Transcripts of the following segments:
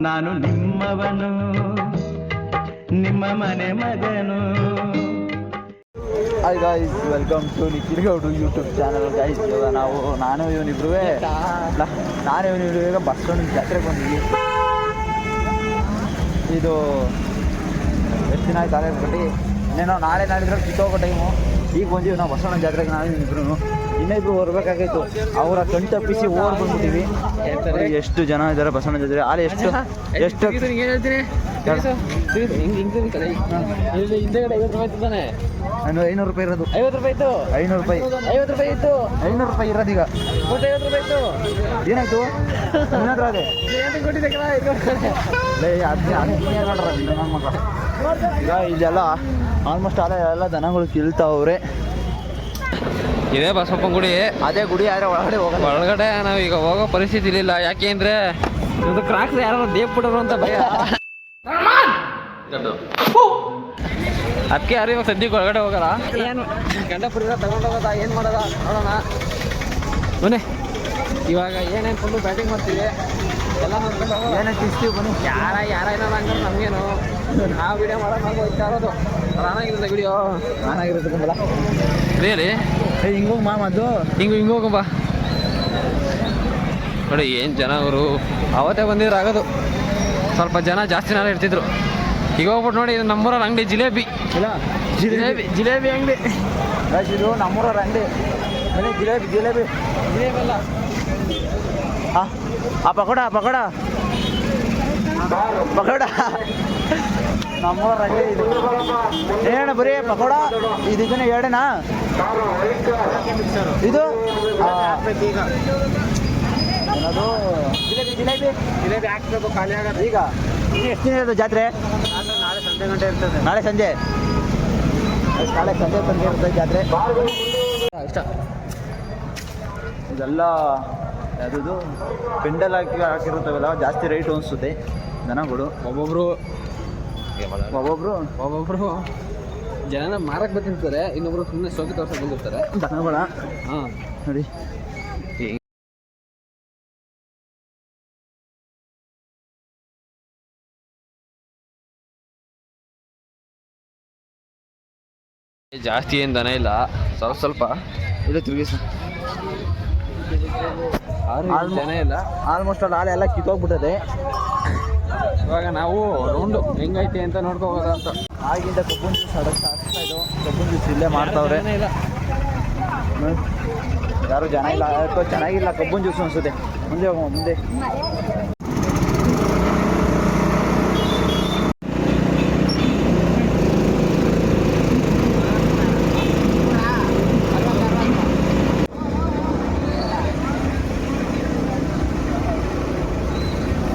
ನಾನು ನಿಮ್ಮವನು, ನಿಮ್ಮ ಮನೆ ಮಗನು. Hi guys welcome to Nikhil Gowda YouTube channel ಇವಾಗ ನಾವು, ನಾನು ಇವನಿಬ್ರು ನಾನು ಇವನಿಬ್ರು ಈಗ ಬಸ್ ಸ್ಟ್ಯಾಂಡ್ ಜಾತ್ರೆಗೆ ಬಂದಿದ್ವಿ ಇದು ಎಷ್ಟು ದಿನ ಆಯ್ತು ಇನ್ನೇನೋ ನಾಳೆ ನಾಡಿದ್ರೆ ಕಿತ್ತೋಗೋ ಟೈಮು ಈಗ ಬಂದೀವಿ ನಾವು ಬಸ್ ಜಾತ್ರೆಗೆ ನಾನು ಇವನಿಬ್ರು ಇನ್ನಿಬ್ರು ಹೊರಬೇಕಾಗಿತ್ತು. ಅವರ ಕಣ್ ತಪ್ಪಿಸಿ ಓಡ್ ಬಂದ್ಬಿಟ್ಟಿವಿ. ಎಷ್ಟು ಜನ ಇದ್ದಾರೆ ಬಸವಣ್ಣ ಜೊತೆ ಅಲ್ಲಿ ಎಷ್ಟು? ಎಷ್ಟು ಐನೂರು ರೂಪಾಯಿ ಇರೋದು. ಐವತ್ತು ರೂಪಾಯಿ ಇತ್ತು. ಐನೂರು ರೂಪಾಯಿ. ಐವತ್ತು ರೂಪಾಯಿ ಇತ್ತು. ಐನೂರು ರೂಪಾಯಿ ಇರೋದು ಈಗ. ಐವತ್ತು ರೂಪಾಯಿ ಇತ್ತು. ಏನಾಯ್ತು? ಹತ್ರ ಅದೇ. ಈಗ ಇಲ್ಲೆಲ್ಲ ಆಲ್ಮೋಸ್ಟ್ ಅಲ್ಲ ಎಲ್ಲ ದನಗಳು ಕಿಲ್ತಾವ್ರೆ ಇದೇ ಬಸಪ್ಪನ ಗುಡಿ. ಅದೇ ಗುಡಿ ಆದ್ರೆ ಒಳಗಡೆ ಹೋಗ ಒಳಗಡೆ ನಾವು ಈಗ ಹೋಗೋ ಪರಿಸ್ಥಿತಿ ಇಲ್ಲ ಯಾಕೆ ಅಂದ್ರೆ ಇದು ಕ್ರಾಕ್ಸ್ ಯಾರು ದೇವ್ ಬಿಡೋರು ಅಂತ ಭಯ. ಅದಕ್ಕೆ ಯಾರು ಇವಾಗ ಸದ್ಯಕ್ಕೆ ಒಳಗಡೆ ಹೋಗಲ್ಲ? ಏನು? ಗಂಡ ತಗೊಂಡು ತಗೊಂಡೋಗೋದ ಏನು ಮಾಡೋದ? ನೋಡೋಣ. ಬನ್ನಿ. ಇವಾಗ ಏನೇನು ಫುಲ್ಲು ಬ್ಯಾಟಿಂಗ್ ಮಾಡ್ತೀವಿ? ಎಲ್ಲ ನೋಡ್ಕೊಂಡು ಏನೇನು ಏನೇ ತಿಸ್ತೀವಿ ಬನ್ನಿ. ಯಾರ ಯಾರ ಏನಾರ ನಮಗೇನು. ನಾವು ವಿಡಿಯೋ ಮಾಡೋದು ಹೋಗ್ತಾ ಇರೋದು. ಚೆನ್ನಾಗಿರುತ್ತೆ ವಿಡಿಯೋ ಚೆನ್ನಾಗಿರುತ್ತೆ ಕಂಬಲ ರಿಯಲಿ ಏ ಹಿಂಗೋಗಿ ಮಾಮ ಅದು ಹಿಂಗೆ ಹಿಂಗೆ ಹೋಗಂಬ ನೋಡಿ ಏನು ಜನ ಅವರು. ಅವತ್ತೇ ಬಂದಿದ್ರು ಆಗೋದು. ಸ್ವಲ್ಪ ಜನ ಜಾಸ್ತಿ ನಾನು ಇರ್ತಿದ್ರು. ಈಗ ಹೋಗ್ಬಿಟ್ಟು ನೋಡಿ ಇದು ನಮ್ಮೂರಲ್ಲಿ ಅಂಗಡಿ ಜಿಲೇಬಿ. ಇಲ್ಲ ಜಿಲೇಬಿ. ಜಿಲೇಬಿ ಅಂಗಡಿ. ಇದು ನಮ್ಮೂರವ್ರ ಅಂಗಡಿ. ಮನೆ ಜಿಲೇಬಿ ಜಿಲೇಬಿ. ಜಿಲೇಬಿ ಅಲ್ಲ. ಆ ಪಕೋಡ ಪಕೋಡ. ಪಕೋಡ. ನಮ್ಮೂರ ಅಂಗಡಿ ಇದು. ಏನ ಬರೀ ಪಕೋಡ? ಇದು ಇದನ್ನ ಎರಡನಾ? ಇದು ಅದು ಜಿಲೇಬಿ ಜಿಲೇಬಿ. ಜಿಲೇಬಿ ಹಾಕ್ಬೇಕು ಖಾಲಿ ಆಗೋದು ಈಗ ಎಷ್ಟು ದಿನ ಇರೋದು ಜಾತ್ರೆ? ನಾಳೆ ಸಂಜೆ ಗಂಟೆ ಇರ್ತದೆ. ನಾಳೆ ಸಂಜೆ? ನಾಳೆ ಸಂಜೆ ತನಕ ಇರುತ್ತೆ ಜಾತ್ರೆ. ಇಷ್ಟ? ಇದೆಲ್ಲ ಯಾವುದು ಪೆಂಡಲ್ ಹಾಕಿ ಹಾಕಿರುತ್ತವೆಲ್ಲ ಜಾಸ್ತಿ ರೇಟು ಅನಿಸುತ್ತೆ ದನಗಳು. ಒಬ್ಬೊಬ್ರು ಒಬ್ಬೊಬ್ರು ಒಬ್ಬೊಬ್ರು ಜನನ ಮಾರಕ್ ಬರ್ತಿರ್ತಾರೆ ಇನ್ನೊಬ್ರು ಸುಮ್ಮನೆ ಸೋಕಿ ತೋರ್ಸಕ್ ಬಂದಿರ್ತಾರೆ. ದನಗಳ. ಹಾಂ. ನೋಡಿ. ಜಾಸ್ತಿ ಏನು ದನ ಇಲ್ಲ. ಸ್ವಲ್ಪ ಸ್ವಲ್ಪ. ಇಲ್ಲ ತಿರುಗಿ ಸರ್. ಜನ ಇಲ್ಲ. ಆಲ್ಮೋಸ್ಟ್ ಅಲ್ಲಿ ಹಾಲೆಲ್ಲ ಕಿತ್ತೋಗ್ಬಿಟ್ಟದೆ. ಇವಾಗ ನಾವು ರೌಂಡು ಹೆಂಗೈತೆ ಅಂತ ನೋಡ್ಕೋಬೋದ ಅಂತ. ಆಗಿಂದ ಕಬ್ಬನ್ ಜ್ಯೂಸ್ ಅಡಕ್ಕೆ ಹಾಕ್ತಾ ಇದ್ದು ಕಬ್ಬನ್ ಜ್ಯೂಸ್ ಇಲ್ಲೇ ಮಾಡ್ತಾವ್ರೆ. ಯಾರು ಜನ ಇಲ್ಲ ಚೆನ್ನಾಗಿಲ್ಲ ಕಬ್ಬನ್ ಜ್ಯೂಸ್ ಅನ್ಸುತ್ತೆ. ಮುಂದೆ ಹೋಗೋಣ ಮುಂದೆ.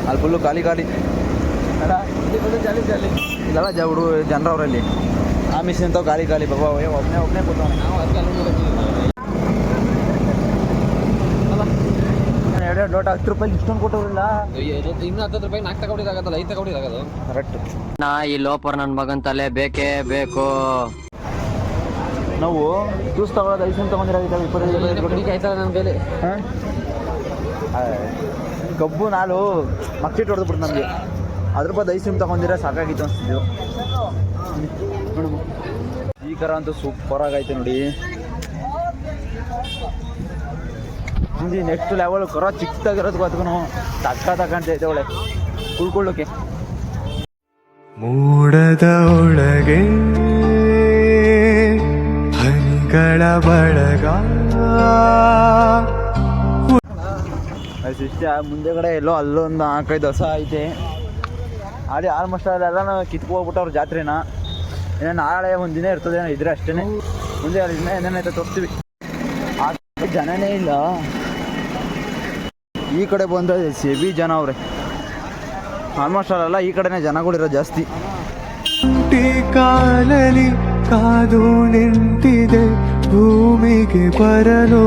ಅಲ್ಲಿ ಫುಲ್ಲು ಖಾಲಿ ಖಾಲಿ. ಅಲ್ಲ ಜಾಲಿ ಜಾಲಿ. ಇಲ್ಲೆಲ್ಲ ಜ ಹುಡುಗ ಜನ್ರವರಲ್ಲಿ. ಆ ಮಿಷನ್ ತಾವು ಖಾಲಿ ಖಾಲಿ ಬಾಬಾ ಒಬ್ಬನೇ ಒಬ್ಬನೇ ಕೂತವನೆ. ನಾವು ಅದಕ್ಕೆ ಅಲ್ಲಿ ಎರಡು ಲೋಟ ಹತ್ತು ರೂಪಾಯಿ ಇಷ್ಟೊಂದು ಕೊಟ್ಟವ್ರಿಲ್ಲ. ಇನ್ನು ಹತ್ತತ್ತು ರೂಪಾಯಿ ನಾಲ್ಕು ತಗೊಂಡಿದ್ದಾಗತ್ತಲ್ಲ ಐದು ತಗೊಂಡಿದ್ದಾಗದು ಕರೆಕ್ಟ್ ನಾ ಈ ಲೋಪರ್ ನನ್ನ ಮಗನ್ ತಲೆ ಬೇಕೇ ಬೇಕು. ನಾವು ಜ್ಯೂಸ್ ತಗೊಳ್ಳೋದು ಐಸನ್ ತಗೊಂಡಿರೋ ಇಪ್ಪತ್ತೈದು ನನ್ನ ಬೇಲೆ ಹಾಂ? ಕಬ್ಬು ನಾಲು ಹೊಡೆದು ಬಿಡ್ತು ನಮಗೆ. ಅದ್ರ ಬದ್ದು ಐಸ್ ಕ್ರೀಮ್ ತಗೊಂಡಿರೋ ಸಾಕಾಗಿತ್ತು ಅನ್ಸ್ತಿದ್ದು ಸ್ಪೀಕರ್ ಅಂತೂ ಸೂಪರ್ ಆಗೈತೆ ನೋಡಿ. ಹಿಂದಿ ನೆಕ್ಸ್ಟ್ ಲೆವೆಲ್ ಕರ ಚಿಕ್ಕದಾಗಿರೋದು ಅದಕ್ಕೂ ತಕ್ಕ ತಕ್ಕಂತೈತೆ ಒಳ್ಳೆ. ಕುಳ್ಕೊಳ್ಳೋಕೆ ಮೂಡದ ಒಳಗೆ ಹನಿಗಳ ಬಳಗ ಅದು ಶಿಷ್ಯ ಮುಂದೆಗಡೆ ಎಲ್ಲೋ ಅಲ್ಲೊಂದು ನಾಲ್ಕೈದು ಹೊಸ ಐತೆ. ಅದೇ ಆಲ್ಮೋಸ್ಟ್ ಅಲ್ಲೆಲ್ಲ ಕಿತ್ಕೋಗ್ಬಿಟ್ಟವ್ರು ಜಾತ್ರೆನ. ಏನೋ ನಾಳೆ ಒಂದು ದಿನ ಇರ್ತದೆ ಏನೋ ಇದ್ರೆ ಅಷ್ಟೇ ಮುಂದೆ ಅಲ್ಲಿ ದಿನ ಏನೇನೈತೆ ತೋರಿಸ್ತೀವಿ. ಆ ಜನನೇ ಇಲ್ಲ. ಈ ಕಡೆ ಬಂದರೆ ಸೆಬಿ ಜನ ಅವ್ರೆ. ಆಲ್ಮೋಸ್ಟ್ ಅಲ್ಲೆಲ್ಲ ಈ ಕಡೆನೇ ಜನಗಳಿರೋ ಜಾಸ್ತಿ. ಕಾಲಲಿ ಕಾದು ನಿಂತಿದೆ ಭೂಮಿಗೆ ಬರಲು.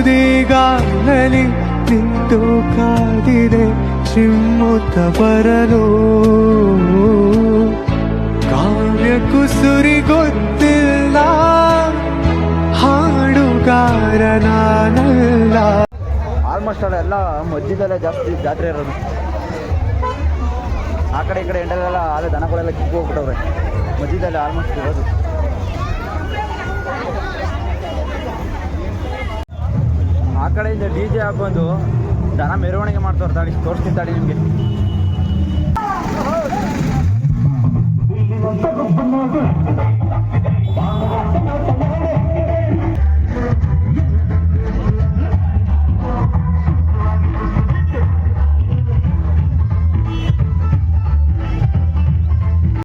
ತುದಿಗಾಲಲಿ ನಿಂತು ಕಾದಿದೆ ಚಿಮ್ಮುತ್ತ ಬರಲು. ಕಾವ್ಯ ಕುಸುರಿ ಗೊತ್ತಿಲ್ಲ ಹಾಡುಗಾರನಾನಲ್ಲ ಆಲ್ಮೋಸ್ಟ್ ಎಲ್ಲ ಮಜ್ಜಿದಲ್ಲೇ ಜಾಸ್ತಿ ಜಾತ್ರೆ ಇರೋದು. ಆ ಕಡೆ ಈ ಕಡೆ ಎಂಡಲೆಲ್ಲ ಆಲೆ ದನಗಳೆಲ್ಲ ಕಿಕ್ಕು ಹೋಗ್ಬಿಟ್ಟವ್ರೆ. ಆಲ್ಮೋಸ್ಟ್ ಇರೋದು. ಕಡೆಯಿಂದ ಡಿ ಜೆ ಹಾಕೊಂಡು ದನ ಮೆರವಣಿಗೆ ಮಾಡ್ತಾರೆ ತಾಳಿ ತೋರಿಸ್ತೀನಿ ತಾಳಿ ನಿಮಗೆ. ಇಲ್ಲಿ